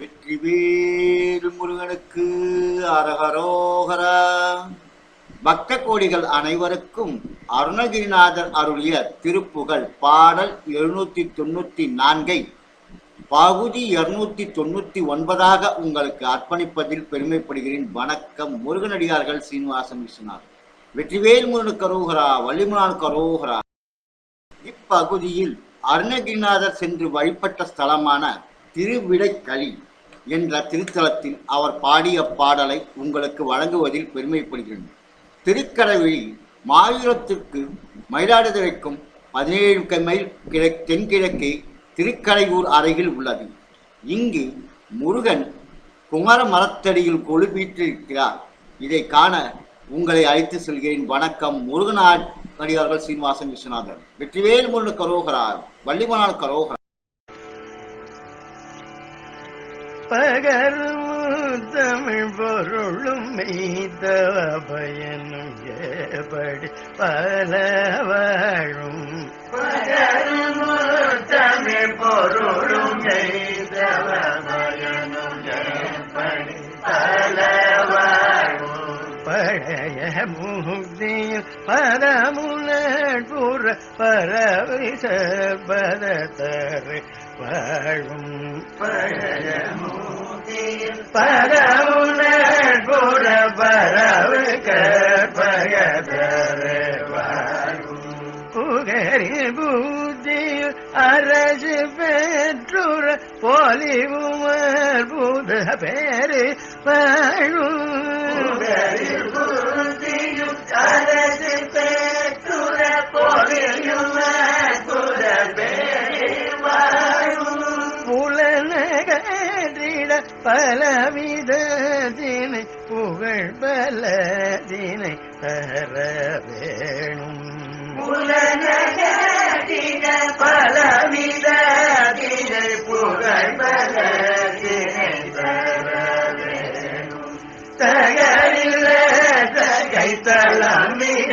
வெற்றிவேல் முருகனுக்கு அரகரோகரா பக்த கோடிகள் அனைவருக்கும் அருணகிரிநாதர் அருளிய திருப்புகழ் பாடல் எழுநூத்தி தொண்ணூத்தி நான்கை பகுதி இருநூத்தி தொண்ணூத்தி ஒன்பதாக உங்களுக்கு அர்ப்பணிப்பதில் பெருமைப்படுகிறேன். வணக்கம். முருகனடியார்கள் சீனிவாசன் விஸ்வநாத் வெற்றிவேல் முருகன் கரோகரா வள்ளிமுனானுக்கு கரோகரா இப்பகுதியில் அருணகிரிநாதர் சென்று வழிபட்ட ஸ்தலமான திருவிடைக்களி என்ற திருத்தலத்தில் அவர் பாடிய பாடலை உங்களுக்கு வழங்குவதில் பெருமைப்படுகிறேன். திருக்கடவிழி மாயூரத்திற்கு மயிலாடுதுறைக்கும் பதினேழு மைல் கிழ தென்கிழக்கே திருக்கடையூர் அருகில் உள்ளது. இங்கு முருகன் குமர மரத்தடியில் கொழுப்பீற்றிருக்கிறார் இதை காண உங்களை அழைத்து செல்கிறேன். வணக்கம். முருகனார் அடியார்கள் சீனிவாசன் விஸ்வநாதன் வெற்றிவேல் முருகன் கரோகரார் வள்ளிமனால் கரோகரார் பகரும் தமிழ் பொருளும் மெய்த பயனும் ஏபடி பல வாழும். பகரும் தமிழ் பொருளும் மெய்த பயனும் ஏபடி பல வாழும். பழைய முக்தியில் வாழும் பழும் முக்தியில் பரமுனூர பரவு கற்பகத்தரு வாழும் புகரி புத்தியில் அரசு பெற்றுற போலிவுமர் புத பேரு வாழும் பலவிதத்தினை புகழ் பலதினை தர வேணும். புலனகற்றிட பலவிதத்தினை புகழ் பலதினை தர வேணும். தகலில் தகை தளமிட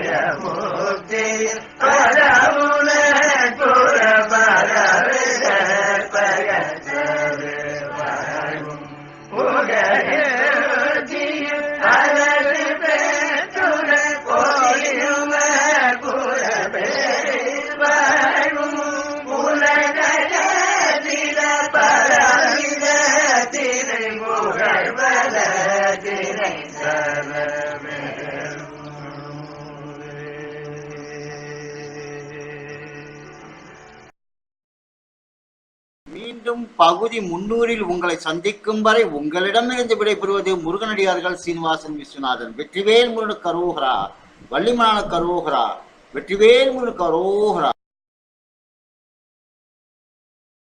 பழைய மீண்டும் பகுதி முன்னூறில் உங்களை சந்திக்கும் வரை உங்களிடமிருந்து விடைபெறுவது முருகனடியார்கள் சீனிவாசன் விஸ்வநாதன். வெற்றிவேல் முருகனுக்கு கரோகரா. வள்ளிமலான கரோகரா. வெற்றிவேல் முருகனுக்கு கரோகரா.